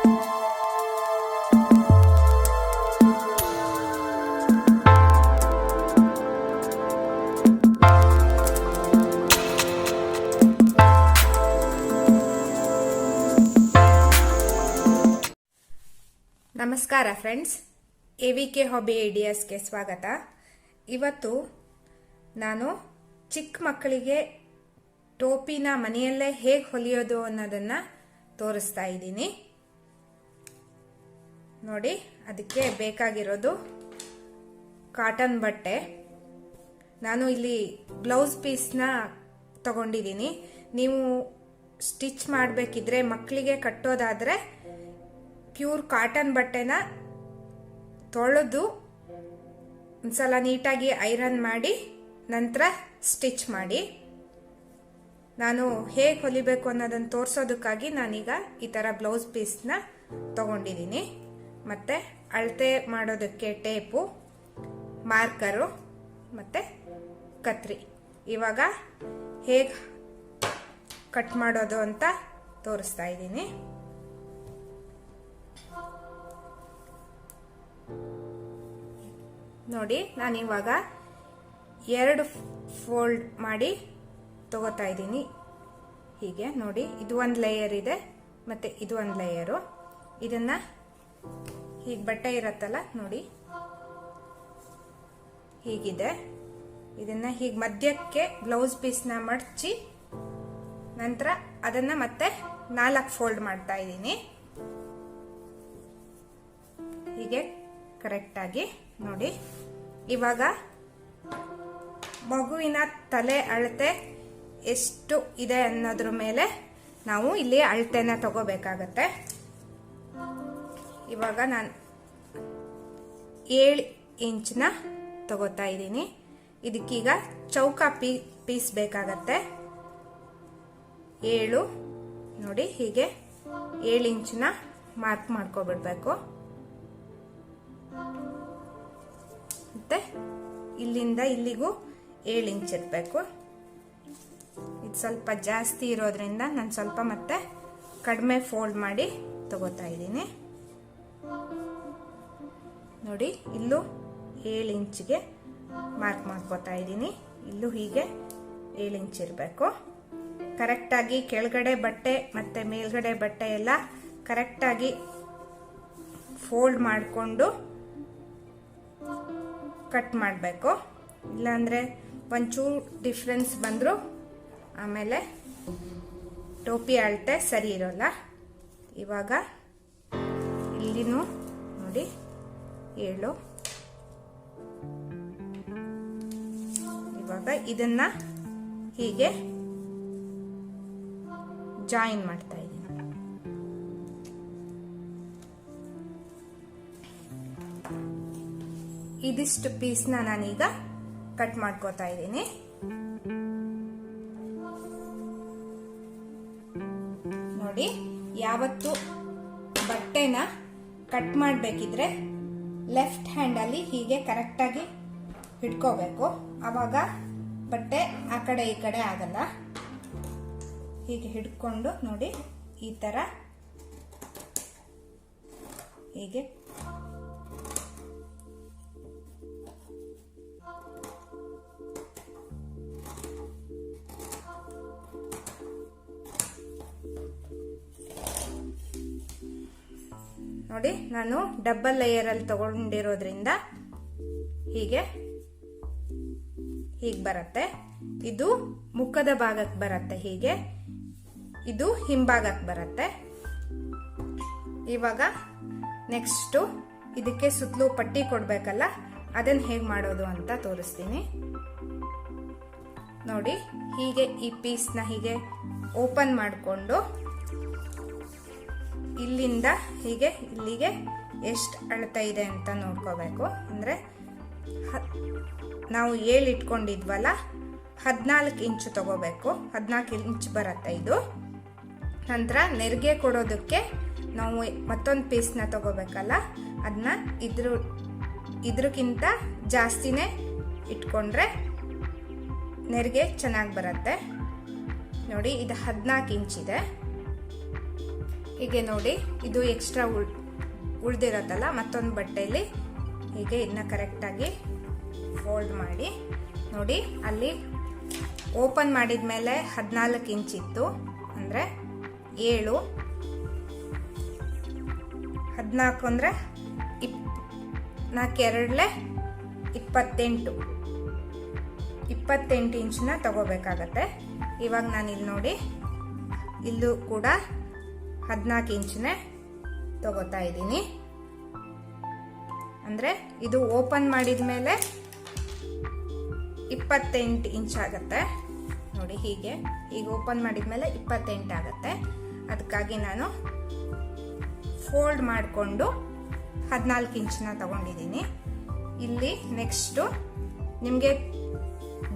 ನಮಸ್ಕಾರ friends A V K hobby ಐಡಿಯಾಸ್ಗೆ ಸ್ವಾಗತ. ಇವತ್ತು ನಾನು ಚಿಕ್ಕ ಮಕ್ಕಳಿಗೆ ಟೋಪಿನ ಮನೆಯಲ್ಲೇ ಹೇಗೆ ಹೊಲಿಯೋದು ಅನ್ನೋದನ್ನು ತೋರಿಸ್ತಾ ಇದ್ದೀನಿ. ನೋಡಿ, ಅದಕ್ಕೆ ಬೇಕಾಗಿರೋದು ಕಾಟನ್ ಬಟ್ಟೆ. ನಾನು ಇಲ್ಲಿ ಬ್ಲೌಸ್ ಪೀಸ್ನ ತಗೊಂಡಿದ್ದೀನಿ. ನೀವು ಸ್ಟಿಚ್ ಮಾಡಬೇಕಿದ್ರೆ ಮಕ್ಕಳಿಗೆ ಕಟ್ಟೋದಾದರೆ ಪ್ಯೂರ್ ಕಾಟನ್ ಬಟ್ಟೆನ ತೊಳೆದು ಒಂದ್ಸಲ ನೀಟಾಗಿ ಐರನ್ ಮಾಡಿ, ನಂತರ ಸ್ಟಿಚ್ ಮಾಡಿ. ನಾನು ಹೇಗೆ ಹೊಲಿಬೇಕು ಅನ್ನೋದನ್ನು ತೋರಿಸೋದಕ್ಕಾಗಿ ನಾನೀಗ ಈ ಥರ ಬ್ಲೌಸ್ ಪೀಸ್ನ ತಗೊಂಡಿದ್ದೀನಿ. ಮತ್ತು ಅಳತೆ ಮಾಡೋದಕ್ಕೆ ಟೇಪು, ಮಾರ್ಕರು ಮತ್ತು ಕತ್ರಿ. ಇವಾಗ ಹೇಗೆ ಕಟ್ ಮಾಡೋದು ಅಂತ ತೋರಿಸ್ತಾ ಇದ್ದೀನಿ. ನೋಡಿ, ನಾನು ಇವಾಗ ಎರಡು ಫೋಲ್ಡ್ ಮಾಡಿ ತಗೋತಾ ಇದ್ದೀನಿ. ಹೀಗೆ ನೋಡಿ, ಇದು ಒಂದು ಲೇಯರ್ ಇದೆ, ಮತ್ತು ಇದು ಒಂದು ಲೇಯರು ಇದನ್ನು ಹೀಗೆ ಬಟ್ಟೆ ಇರತ್ತಲ್ಲ, ನೋಡಿ. ಹೀಗಿದೆ. ಇದನ್ನ ಹೀಗೆ ಮಧ್ಯಕ್ಕೆ ಬ್ಲೌಸ್ ಪೀಸ್ನ ಮಡಚಿ ನಂತರ ಅದನ್ನ ಮತ್ತೆ ನಾಲ್ಕು ಫೋಲ್ಡ್ ಮಾಡ್ತಾ ಇದ್ದೀನಿ. ಹೀಗೆ ಕರೆಕ್ಟಾಗಿ ನೋಡಿ. ಇವಾಗ ಮಗುವಿನ ತಲೆ ಅಳತೆ ಎಷ್ಟು ಇದೆ ಅನ್ನೋದ್ರ ಮೇಲೆ ನಾವು ಇಲ್ಲಿ ಅಳತೆನ ತಗೋಬೇಕಾಗತ್ತೆ. ಇವಾಗ ನಾನು ಏಳು ಇಂಚನ್ನ ತಗೋತಾ ಇದ್ದೀನಿ. ಇದಕ್ಕೀಗ ಚೌಕ ಪೀ ಪೀಸ್ ಬೇಕಾಗತ್ತೆ ಏಳು ನೋಡಿ ಹೀಗೆ ಏಳು ಇಂಚನ್ನ ಮಾರ್ಕ್ ಮಾಡ್ಕೊಬಿಡ್ಬೇಕು. ಮತ್ತೆ ಇಲ್ಲಿಂದ ಇಲ್ಲಿಗೂ ಏಳು ಇಂಚ್ ಇರಬೇಕು. ಇದು ಸ್ವಲ್ಪ ಜಾಸ್ತಿ ಇರೋದ್ರಿಂದ ನಾನು ಸ್ವಲ್ಪ ಮತ್ತೆ ಕಡಿಮೆ ಫೋಲ್ಡ್ ಮಾಡಿ ತಗೋತಾ ಇದ್ದೀನಿ. ನೋಡಿ, ಇಲ್ಲೂ ಏಳು ಇಂಚಿಗೆ ಮಾರ್ಕ್ ಮಾಡ್ಕೋತಾ ಇದ್ದೀನಿ. ಇಲ್ಲೂ ಹೀಗೆ ಏಳು ಇಂಚ್ ಇರಬೇಕು. ಕರೆಕ್ಟಾಗಿ ಕೆಳಗಡೆ ಬಟ್ಟೆ ಮತ್ತು ಮೇಲ್ಗಡೆ ಬಟ್ಟೆ ಎಲ್ಲ ಕರೆಕ್ಟಾಗಿ ಫೋಲ್ಡ್ ಮಾಡಿಕೊಂಡು ಕಟ್ ಮಾಡಬೇಕು. ಇಲ್ಲಾಂದರೆ ಒಂಚೂರು ಡಿಫ್ರೆನ್ಸ್ ಬಂದರೂ ಆಮೇಲೆ ಟೋಪಿ ಅಳತೆ ಸರಿ ಇರೋಲ್ಲ. ಇವಾಗ ಇಲ್ಲಿನೂ ನೋಡಿ. ಏಳು. ಇವಾಗ ಇದನ್ನ ಹೀಗೆ ಜಾಯಿನ್ ಮಾಡ್ತಾ ಇದ್ದೀನಿ. ಇದಿಷ್ಟು ಪೀಸ್ನ ನಾನೀಗ ಕಟ್ ಮಾಡ್ಕೋತಾ ಇದ್ದೀನಿ. ನೋಡಿ, ಯಾವತ್ತು ಬಟ್ಟೆನ ಕಟ್ ಮಾಡಬೇಕಿದ್ರೆ ಲೆಫ್ಟ್ ಹ್ಯಾಂಡಲ್ಲಿ ಹೀಗೆ ಕರೆಕ್ಟಾಗಿ ಹಿಡ್ಕೋಬೇಕು ಆವಾಗ ಬಟ್ಟೆ ಆ ಕಡೆ ಈ ಕಡೆ ಆಗಲ್ಲ. ಹೀಗೆ ಹಿಡ್ಕೊಂಡು ನೋಡಿ ಈ ಥರ ಹೀಗೆ ನೋಡಿ, ನಾನು ಡಬಲ್ ಲೇಯರಲ್ಲಿ ತಗೊಂಡಿರೋದ್ರಿಂದ ಹೀಗೆ ಹೀಗೆ ಬರುತ್ತೆ. ಇದು ಮುಖದ ಭಾಗಕ್ಕೆ ಬರುತ್ತೆ ಹೀಗೆ, ಇದು ಹಿಂಭಾಗಕ್ಕೆ ಬರುತ್ತೆ. ಇವಾಗ ನೆಕ್ಸ್ಟು ಇದಕ್ಕೆ ಸುತ್ತಲೂ ಪಟ್ಟಿ ಕೊಡಬೇಕಲ್ಲ, ಅದನ್ನು ಹೇಗೆ ಮಾಡೋದು ಅಂತ ತೋರಿಸ್ತೀನಿ. ನೋಡಿ, ಹೀಗೆ ಈ ಪೀಸ್ನ ಹೀಗೆ ಓಪನ್ ಮಾಡಿಕೊಂಡು ಇಲ್ಲಿಂದ ಹೀಗೆ, ಇಲ್ಲಿಗೆ ಎಷ್ಟು ಅಳತೆ ಇದೆ ಅಂತ ನೋಡ್ಕೋಬೇಕು. ಅಂದರೆ ನಾವು ಏಳು ಇಟ್ಕೊಂಡಿದ್ವಲ್ಲ ಹದಿನಾಲ್ಕು ಇಂಚು ತಗೋಬೇಕು. ಹದಿನಾಲ್ಕು ಇಂಚ್ ಬರುತ್ತೆ ಇದು. ನಂತರ ನೆರಿಗೆ ಕೊಡೋದಕ್ಕೆ ನಾವು ಮತ್ತೊಂದು ಪೀಸ್ನ ತಗೋಬೇಕಲ್ಲ ಅದನ್ನ ಇದ್ರ, ಇದ್ರಕ್ಕಿಂತ ಜಾಸ್ತಿನೇ ಇಟ್ಕೊಂಡ್ರೆ ನೆರಿಗೆ ಚೆನ್ನಾಗಿ ಬರುತ್ತೆ. ನೋಡಿ, ಇದು ಹದಿನಾಲ್ಕು ಇಂಚಿದೆ ಹೀಗೆ ನೋಡಿ, ಇದು ಎಕ್ಸ್ಟ್ರಾ ಉಳ್, ಉಳ್ದಿರತ್ತಲ್ಲ, ಮತ್ತೊಂದು ಬಟ್ಟೆಯಲ್ಲಿ ಹೀಗೆ ಇದನ್ನ ಕರೆಕ್ಟಾಗಿ ಫೋಲ್ಡ್ ಮಾಡಿ. ನೋಡಿ, ಅಲ್ಲಿ ಓಪನ್ ಮಾಡಿದ ಮೇಲೆ ಹದಿನಾಲ್ಕು ಇಂಚ್ ಇತ್ತು, ಅಂದರೆ ಏಳು. ಹದಿನಾಲ್ಕು ಅಂದರೆ ಇಪ್ ನಾಲ್ಕೆರಡಲೆ ಇಪ್ಪತ್ತೆಂಟು. ಇಪ್ಪತ್ತೆಂಟು ಇಂಚನ್ನ ತಗೋಬೇಕಾಗತ್ತೆ. ಇವಾಗ ನಾನು ಇಲ್ಲಿ ನೋಡಿ, ಇಲ್ಲೂ ಕೂಡ ಹದಿನಾಲ್ಕು ಇಂಚನೇ ತಗೋತಾ ಇದ್ದೀನಿ. ಅಂದರೆ ಇದು ಓಪನ್ ಮಾಡಿದ ಮೇಲೆ ಇಪ್ಪತ್ತೆಂಟು ಇಂಚ್ ಆಗುತ್ತೆ. ನೋಡಿ ಹೀಗೆ, ಈಗ ಓಪನ್ ಮಾಡಿದ ಮೇಲೆ ಇಪ್ಪತ್ತೆಂಟು ಆಗುತ್ತೆ. ಅದಕ್ಕಾಗಿ ನಾನು ಫೋಲ್ಡ್ ಮಾಡಿಕೊಂಡು ಹದಿನಾಲ್ಕು ಇಂಚನ್ನ ತಗೊಂಡಿದ್ದೀನಿ. ಇಲ್ಲಿ ನೆಕ್ಸ್ಟು ನಿಮಗೆ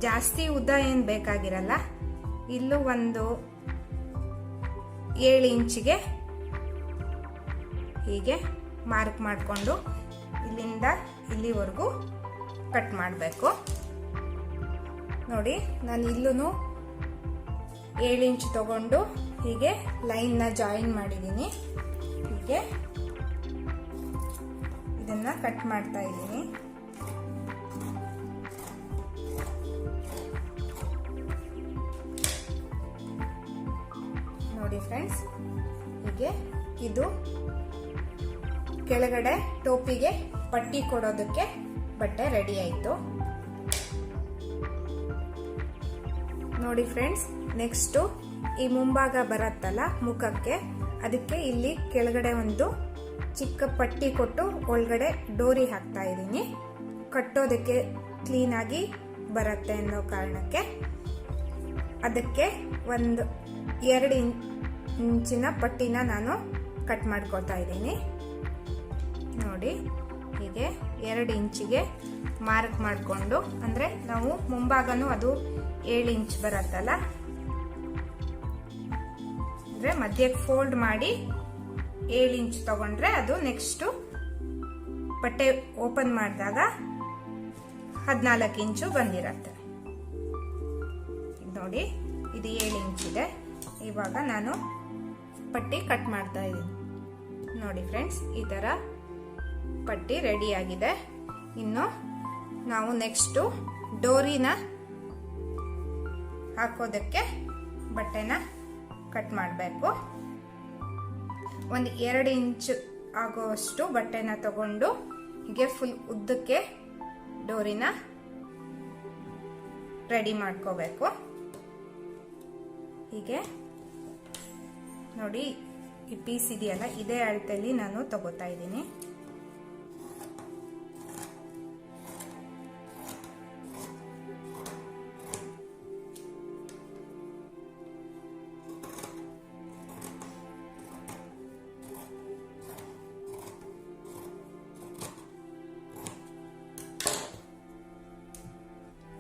ಜಾಸ್ತಿ ಉದ್ದ ಏನು ಬೇಕಾಗಿರಲ್ಲ, ಇಲ್ಲೂ ಒಂದು ಏಳು ಇಂಚಿಗೆ ಹೀಗೆ ಮಾರ್ಕ್ ಮಾಡಿಕೊಂಡು ಇಲ್ಲಿಂದ ಇಲ್ಲಿವರೆಗೂ ಕಟ್ ಮಾಡಬೇಕು. ನೋಡಿ, ನಾನು ಇಲ್ಲೂ ಏಳು ಇಂಚ್ ತಗೊಂಡು ಹೀಗೆ ಲೈನ್ನ ಜಾಯಿನ್ ಮಾಡಿದ್ದೀನಿ. ಹೀಗೆ ಇದನ್ನು ಕಟ್ ಮಾಡ್ತಾ ಇದ್ದೀನಿ. ಹೀಗೆ ಇದು ಕೆಳಗಡೆ ಟೋಪಿಗೆ ಪಟ್ಟಿ ಕೊಡೋದಕ್ಕೆ ಬಟ್ಟೆ ರೆಡಿ ಆಯಿತು. ನೋಡಿ ಫ್ರೆಂಡ್ಸ್, ನೆಕ್ಸ್ಟು ಈ ಮುಂಭಾಗ ಬರತ್ತಲ್ಲ ಮುಖಕ್ಕೆ, ಅದಕ್ಕೆ ಇಲ್ಲಿ ಕೆಳಗಡೆ ಒಂದು ಚಿಕ್ಕ ಪಟ್ಟಿ ಕೊಟ್ಟು ಒಳಗಡೆ ಡೋರಿ ಹಾಕ್ತಾ ಇದ್ದೀನಿ. ಕಟ್ಟೋದಕ್ಕೆ ಕ್ಲೀನಾಗಿ ಬರುತ್ತೆ ಅನ್ನೋ ಕಾರಣಕ್ಕೆ ಅದಕ್ಕೆ ಒಂದು ಎರಡು ಇಂಚಿನ ಪಟ್ಟಿನ ನಾನು ಕಟ್ ಮಾಡ್ಕೊತಾ ಇದ್ದೀನಿ. ನೋಡಿ, ಹೀಗೆ ಎರಡು ಇಂಚಿಗೆ ಮಾರ್ಕ್ ಮಾಡಿಕೊಂಡು, ಅಂದರೆ ನಾವು ಮುಂಭಾಗನೂ ಅದು ಏಳು ಇಂಚ್ ಬರತ್ತಲ್ಲ? ಅಂದರೆ ಮಧ್ಯಕ್ಕೆ ಫೋಲ್ಡ್ ಮಾಡಿ ಏಳು ಇಂಚ್ ತಗೊಂಡ್ರೆ ಅದು ನೆಕ್ಸ್ಟು ಬಟ್ಟೆ ಓಪನ್ ಮಾಡಿದಾಗ ಹದಿನಾಲ್ಕು ಇಂಚು ಬಂದಿರತ್ತೆ. ನೋಡಿ, ಇದು ಏಳು ಇಂಚ್ ಇದೆ. ಇವಾಗ ನಾನು ಪಟ್ಟಿ ಕಟ್ ಮಾಡ್ತಾ ಇದ್ದೀನಿ. ನೋಡಿ ಫ್ರೆಂಡ್ಸ್ ಈ ಥರ ಪಟ್ಟಿ ರೆಡಿ ಆಗಿದೆ. ಇನ್ನು ನಾವು ನೆಕ್ಸ್ಟು ಡೋರಿನ ಹಾಕೋದಕ್ಕೆ ಬಟ್ಟೆನ ಕಟ್ ಮಾಡಬೇಕು. ಒಂದು ಎರಡು ಇಂಚು ಆಗುವಷ್ಟು ಬಟ್ಟೆನ ತಗೊಂಡು ಹೀಗೆ ಫುಲ್ ಉದ್ದಕ್ಕೆ ಡೋರಿನ ರೆಡಿ ಮಾಡ್ಕೋಬೇಕು. ಹೀಗೆ ನೋಡಿ ಈ ಪೀಸ್ ಇದೆಯಲ್ಲ ಇದೇ ಅಳತೆಯಲ್ಲಿ ನಾನು ತಗೋತಾ ಇದ್ದೀನಿ.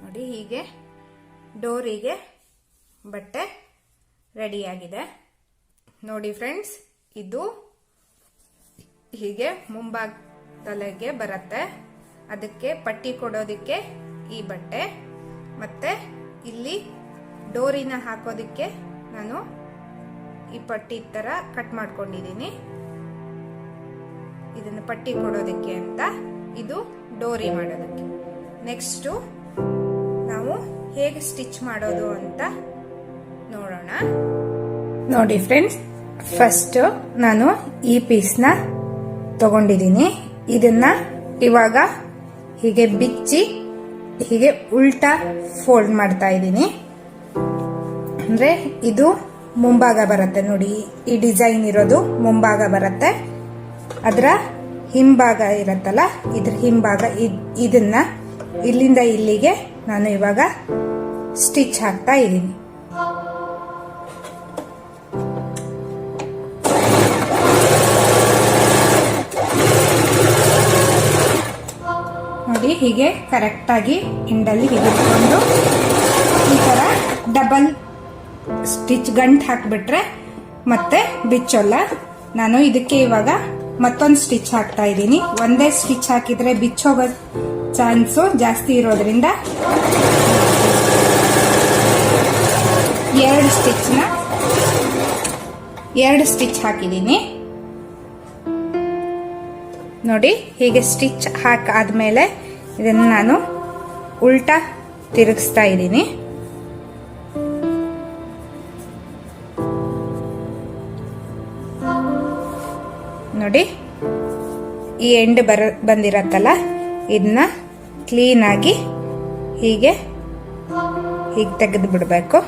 ನೋಡಿ ಹೀಗೆ ಡೋರಿಗೆ ಬಟ್ಟೆ ರೆಡಿಯಾಗಿದೆ. ನೋಡಿ ಫ್ರೆಂಡ್ಸ್, ಇದು ಹೀಗೆ ಮುಂಭಾಗ ತಲೆಗೆ ಬರುತ್ತೆ. ಅದಕ್ಕೆ ಪಟ್ಟಿ ಕೊಡೋದಕ್ಕೆ ಈ ಬಟ್ಟೆ. ಮತ್ತೆ ಇಲ್ಲಿ ಡೋರಿನ ಹಾಕೋದಕ್ಕೆ ನಾನು ಈ ಪಟ್ಟಿ ತರ ಕಟ್ ಮಾಡ್ಕೊಂಡಿದ್ದೀನಿ. ಇದನ್ನು ಪಟ್ಟಿ ಕೊಡೋದಕ್ಕೆ ಅಂತ ಇದು ಡೋರಿ ಮಾಡೋದಕ್ಕೆ. ನೆಕ್ಸ್ಟು ನಾವು ಹೇಗೆ ಸ್ಟಿಚ್ ಮಾಡೋದು ಅಂತ ನೋಡೋಣ. ನೋಡಿ ಫ್ರೆಂಡ್ಸ್ ಫಸ್ಟ್ ನಾನು ಈ ಪೀಸ್ನ ತಗೊಂಡಿದ್ದೀನಿ. ಇದನ್ನ ಇವಾಗ ಹೀಗೆ ಬಿಚ್ಚಿ, ಹೀಗೆ ಉಲ್ಟಾ ಫೋಲ್ಡ್ ಮಾಡ್ತಾ ಇದ್ದೀನಿ. ಅಂದ್ರೆ ಇದು ಮುಂಭಾಗ ಬರುತ್ತೆ ನೋಡಿ. ಈ ಡಿಸೈನ್ ಇರೋದು ಮುಂಭಾಗ ಬರುತ್ತೆ. ಅದರ ಹಿಂಭಾಗ ಇರತ್ತಲ್ಲ, ಇದ್ರ ಹಿಂಭಾಗ ಇದನ್ನ ಇಲ್ಲಿಂದ ಇಲ್ಲಿಗೆ ನಾನು ಇವಾಗ ಸ್ಟಿಚ್ ಹಾಕ್ತಾ ಇದ್ದೀನಿ. ಹೀಗೆ ಕರೆಕ್ಟಾಗಿ ಎಂಡಲ್ಲಿ ಹಿಡಿದುಕೊಂಡು ಈ ಥರ ಡಬಲ್ ಸ್ಟಿಚ್ ಗಂಟು ಹಾಕಿಬಿಟ್ರೆ ಮತ್ತೆ ಬಿಚ್ಚೋಲ್ಲ. ನಾನು ಇದಕ್ಕೆ ಇವಾಗ ಮತ್ತೊಂದು ಸ್ಟಿಚ್ ಹಾಕ್ತಾ ಇದ್ದೀನಿ. ಒಂದೇ ಸ್ಟಿಚ್ ಹಾಕಿದ್ರೆ ಬಿಚ್ಚೋಗೋ ಚಾನ್ಸು ಜಾಸ್ತಿ ಇರೋದ್ರಿಂದ ಎರಡು ಸ್ಟಿಚ್ನ ಎರಡು ಸ್ಟಿಚ್ ಹಾಕಿದ್ದೀನಿ. ನೋಡಿ, ಹೀಗೆ ಸ್ಟಿಚ್ ಹಾಕಾದ್ಮೇಲೆ ಇದನ್ನು ನಾನು ಉಲ್ಟಾ ತಿರುಗಿಸ್ತಾ ಇದ್ದೀನಿ. ನೋಡಿ, ಈ ಎಂಡ್ ಬರ, ಬಂದಿರತ್ತಲ್ಲ? ಇದನ್ನ ಕ್ಲೀನಾಗಿ ಹೀಗೆ ಹೀಗೆ ತೆಗೆದು ಬಿಡಬೇಕು.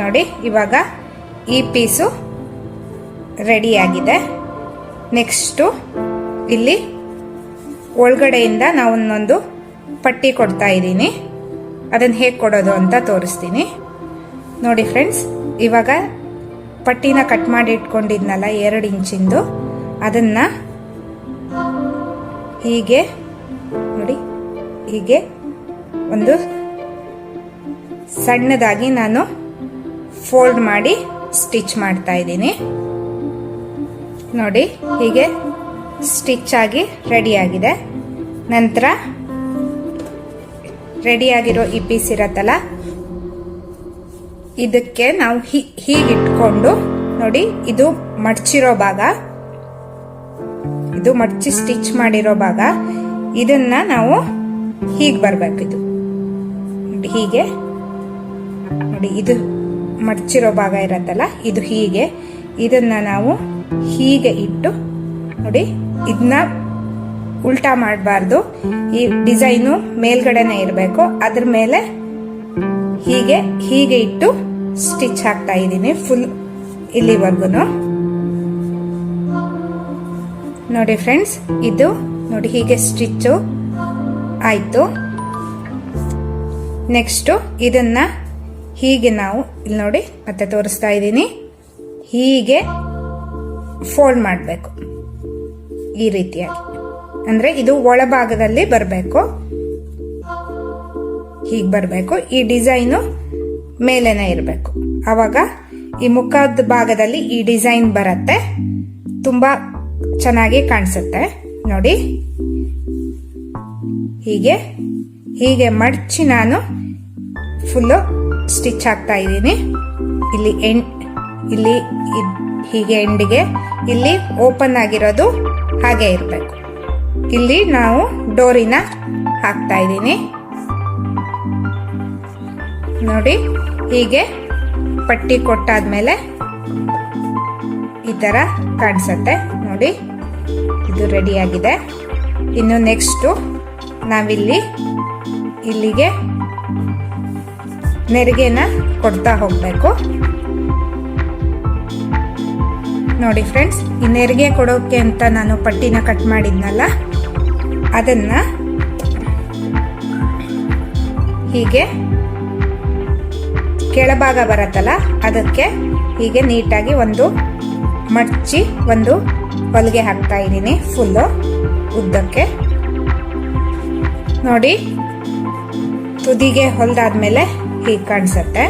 ನೋಡಿ, ಇವಾಗ ಈ ಪೀಸು ರೆಡಿಯಾಗಿದೆ ನೆಕ್ಸ್ಟು ಇಲ್ಲಿ ಒಳಗಡೆಯಿಂದ ನಾವು ಒಂದೊಂದು ಪಟ್ಟಿ ಕೊಡ್ತಾ ಇದ್ದೀನಿ. ಅದನ್ನು ಹೇಗೆ ಕೊಡೋದು ಅಂತ ತೋರಿಸ್ತೀನಿ. ನೋಡಿ ಫ್ರೆಂಡ್ಸ್, ಇವಾಗ ಪಟ್ಟಿನ ಕಟ್ ಮಾಡಿ ಇಟ್ಕೊಂಡಿದ್ನಲ್ಲ ಎರಡು ಇಂಚಿಂದು. ಅದನ್ನು ಹೀಗೆ, ನೋಡಿ, ಹೀಗೆ ಒಂದು ಸಣ್ಣದಾಗಿ ನಾನು ಫೋಲ್ಡ್ ಮಾಡಿ ಸ್ಟಿಚ್ ಮಾಡ್ತಾ ಇದ್ದೀನಿ. ನೋಡಿ, ಹೀಗೆ ಸ್ಟಿಚ್ ಆಗಿ ರೆಡಿಯಾಗಿದೆ ನಂತರ ರೆಡಿಯಾಗಿರೋ ಈ ಪೀಸ್ ಇರತ್ತಲ್ಲ, ಇದಕ್ಕೆ ನಾವು ಹೀಗಿಟ್ಕೊಂಡು ನೋಡಿ, ಇದು ಮಡ್ಚಿರೋ ಭಾಗ. ಇದು ಮಡ್ಚಿ ಸ್ಟಿಚ್ ಮಾಡಿರೋ ಭಾಗ. ಇದನ್ನ ನಾವು ಹೀಗೆ ಬರಬೇಕು ಇದು. ನೋಡಿ, ಹೀಗೆ. ನೋಡಿ, ಇದು ಮಡ್ಚಿರೋ ಭಾಗ ಇರತ್ತಲ್ಲ, ಇದು ಹೀಗೆ. ಇದನ್ನ ನಾವು ಹೀಗೆ ಇಟ್ಟು ನೋಡಿ ಇದನ್ನ ಉಲ್ಟಾ ಮಾಡಬಾರ್ದು. ಈ ಡಿಸೈನು ಮೇಲ್ಗಡೆನೆ ಇರಬೇಕು. ಅದ್ರ ಮೇಲೆ ಹೀಗೆ ಹೀಗೆ ಇಟ್ಟು ಸ್ಟಿಚ್ ಹಾಕ್ತಾ ಇದ್ದೀನಿ ಫುಲ್ ಇಲ್ಲಿವರೆಗೂ ನೋಡಿ ಫ್ರೆಂಡ್ಸ್, ಇದು ನೋಡಿ ಹೀಗೆ ಸ್ಟಿಚ್ಚು ಆಯಿತು. ನೆಕ್ಸ್ಟು ಇದನ್ನ ಹೀಗೆ ನಾವು ಇಲ್ಲಿ ನೋಡಿ ಮತ್ತೆ ತೋರಿಸ್ತಾ ಇದ್ದೀನಿ. ಹೀಗೆ ಫೋಲ್ಡ್ ಮಾಡಬೇಕು. ಈ ರೀತಿಯಾಗಿ ಅಂದರೆ ಇದು ಒಳಭಾಗದಲ್ಲಿ ಬರಬೇಕು. ಹೀಗೆ ಬರಬೇಕು. ಈ ಡಿಸೈನು ಮೇಲೇನೆ ಇರಬೇಕು. ಆವಾಗ ಈ ಮುಖದ ಭಾಗದಲ್ಲಿ ಈ ಡಿಸೈನ್ ಬರುತ್ತೆ. ತುಂಬ ಚೆನ್ನಾಗಿ ಕಾಣಿಸುತ್ತೆ. ನೋಡಿ. ಹೀಗೆ. ಹೀಗೆ ಮಡಚಿ ನಾನು ಫುಲ್ಲು ಸ್ಟಿಚ್ ಹಾಕ್ತಾ ಇದ್ದೀನಿ. ಇಲ್ಲಿ ಎಂಡ್ ಇಲ್ಲಿ ಹೀಗೆ ಎಂಡಿಗೆ ಇಲ್ಲಿ ಓಪನ್ ಆಗಿರೋದು ಹಾಗೆ ಇರಬೇಕು. ಇಲ್ಲಿ ನಾವು ಡೋರಿನ ಹಾಕ್ತಾ ಇದ್ದೀನಿ. ನೋಡಿ, ಹೀಗೆ ಪಟ್ಟಿ ಕೊಟ್ಟಾದ್ಮೇಲೆ ಈ ಥರ ಕಾಣಿಸುತ್ತೆ. ನೋಡಿ, ಇದು ರೆಡಿಯಾಗಿದೆ. ಇನ್ನು ನೆಕ್ಸ್ಟು ನಾವಿಲ್ಲಿ ಇಲ್ಲಿಗೆ ನೆರಿಗೆನ ಕೊಡ್ತಾ ಹೋಗಬೇಕು. ನೋಡಿ ಫ್ರೆಂಡ್ಸ್ ಈ ನೆರಿಗೆ ಕೊಡೋಕ್ಕೆ ಅಂತ ನಾನು ಪಟ್ಟಿನ ಕಟ್ ಮಾಡಿದ್ನಲ್ಲ, ಅದನ್ನು ಹೀಗೆ ಕೆಳಭಾಗ ಬರತ್ತಲ್ಲ, ಅದಕ್ಕೆ ಹೀಗೆ ನೀಟಾಗಿ ಒಂದು ಮಡ್ಚಿ ಒಂದು ಹೊಲಿಗೆ ಹಾಕ್ತಾ ಇದ್ದೀನಿ ಫುಲ್ಲು ಉದ್ದಕ್ಕೆ. ನೋಡಿ, ತುದಿಗೆ ಹೊಲ್ದಾದ್ಮೇಲೆ ಹೀಗೆ ಕಾಣಿಸುತ್ತೆ.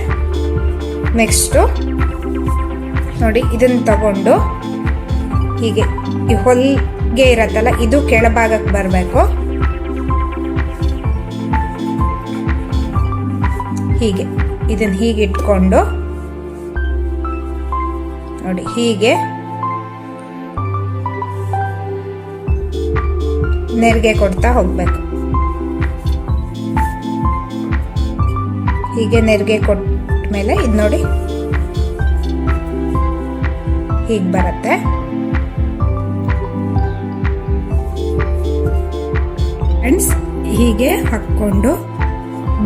ನೆಕ್ಸ್ಟು ನೋಡಿ, ಇದನ್ನ ತಗೊಂಡು ಹೀಗೆ ಈ ಹೊಲಿಗೆ ಇರತ್ತಲ್ಲ, ಇದು ಕೆಳಭಾಗಕ್ಕೆ ಬರಬೇಕು. ಹೀಗೆ, ಇದನ್ನ ಹೀಗೆ ಇಟ್ಕೊಂಡು ನೋಡಿ, ಹೀಗೆ ನೆರಿಗೆ ಕೊಡ್ತಾ ಹೋಗ್ಬೇಕು. ಹೀಗೆ ನೆರಿಗೆ ಕೊಟ್ಟ ಮೇಲೆ ಇದು ನೋಡಿ ಹೀಗೆ ಬರುತ್ತೆ. ಫ್ರೆಂಡ್ಸ್ ಹೀಗೆ ಹಾಕ್ಕೊಂಡು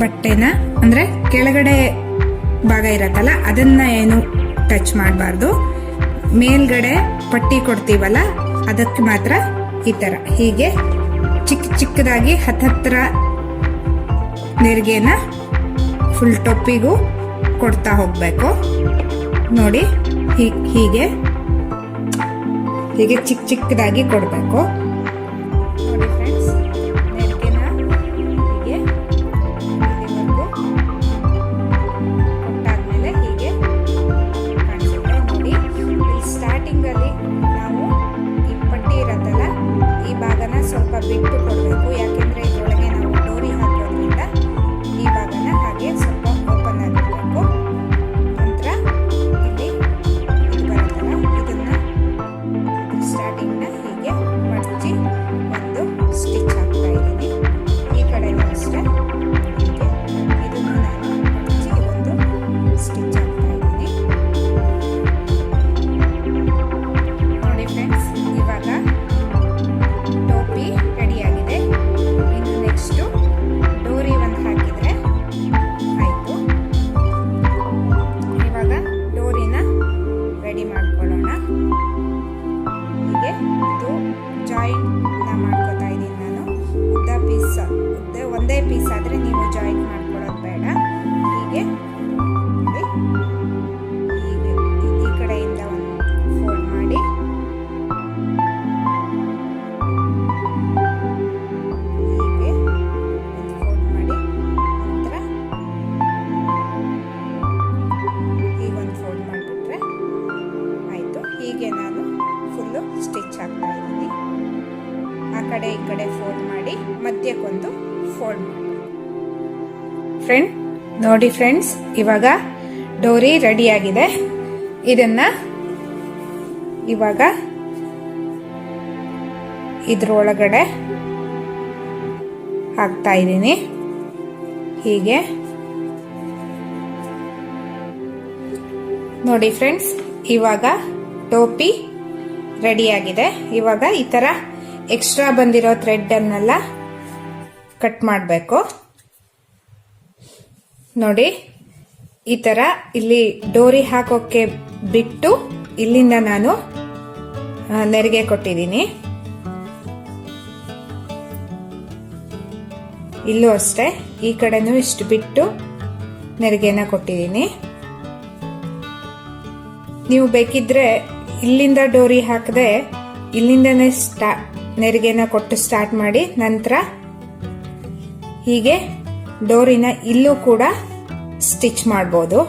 ಬಟ್ಟೆನ ಅಂದರೆ ಕೆಳಗಡೆ ಭಾಗ ಇರತ್ತಲ್ಲ, ಅದನ್ನ ಏನು ಟಚ್ ಮಾಡಬಾರ್ದು. ಮೇಲ್ಗಡೆ ಪಟ್ಟಿ ಕೊಡ್ತೀವಲ್ಲ, ಅದಕ್ಕೆ ಮಾತ್ರ ಈ ಥರ ಹೀಗೆ ಚಿಕ್ಕ ಚಿಕ್ಕದಾಗಿ ಹತ್ತತ್ರ ನೆರಿಗೆನ ಫುಲ್ ಟೊಪ್ಪಿಗೂ ಕೊಡ್ತಾ ಹೋಗಬೇಕು. ನೋಡಿ ಹೀಗೆ ಹೀಗೆ ಚಿಕ್ಕ ಚಿಕ್ಕದಾಗಿ ಕೊಡಬೇಕು. ಫ್ರೆಂಡ್ ನೋಡಿ ಫ್ರೆಂಡ್ಸ್ ಇವಾಗ ಡೋರಿ ರೆಡಿ ಆಗಿದೆ. ಇದನ್ನ ಇವಾಗ ಇದ್ರೊಳಗಡೆ ಹಾಕ್ತಾ ಇದ್ದೀನಿ. ಹೀಗೆ. ನೋಡಿ ಫ್ರೆಂಡ್ಸ್ ಇವಾಗ ಟೋಪಿ ರೆಡಿಯಾಗಿದೆ ಇವಾಗ ಈ ಥರ ಎಕ್ಸ್ಟ್ರಾ ಬಂದಿರೋ ಥ್ರೆಡ್ಡನ್ನೆಲ್ಲ ಕಟ್ ಮಾಡಬೇಕು. ನೋಡಿ, ಈ ತರ ಇಲ್ಲಿ ಡೋರಿ ಹಾಕೋಕೆ ಬಿಟ್ಟು ಇಲ್ಲಿಂದ ನಾನು ನೆರಿಗೆ ಕೊಟ್ಟಿದ್ದೀನಿ. ಇಲ್ಲೂ ಅಷ್ಟೇ, ಈ ಕಡೆನೂ ಇಷ್ಟು ಬಿಟ್ಟು ನೆರಿಗೆನ ಕೊಟ್ಟಿದ್ದೀನಿ. ನೀವು ಬೇಕಿದ್ರೆ ಇಲ್ಲಿಂದ ಡೋರಿ ಹಾಕದೆ ಇಲ್ಲಿಂದನೇ ಸ್ಟಾ, ನೆರಿಗೆನ ಕೊಟ್ಟು ಸ್ಟಾರ್ಟ್ ಮಾಡಿ, ನಂತರ ಹೀಗೆ ಡೋರಿನ ಇಲ್ಲೂ ಕೂಡ ಸ್ಟಿಚ್ ಮಾಡ್ಬೋದು.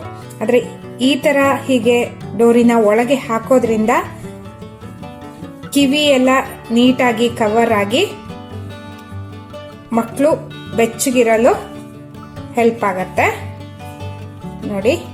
ಆದರೆ ಈ ಥರ ಹೀಗೆ ಡೋರಿನ ಒಳಗೆ ಹಾಕೋದ್ರಿಂದ ಕಿವಿ ಎಲ್ಲ ನೀಟಾಗಿ ಕವರ್ ಆಗಿ ಮಕ್ಕಳು ಬೆಚ್ಚಗಿರಲು ಹೆಲ್ಪ್ ಆಗತ್ತೆ. ನೋಡಿ.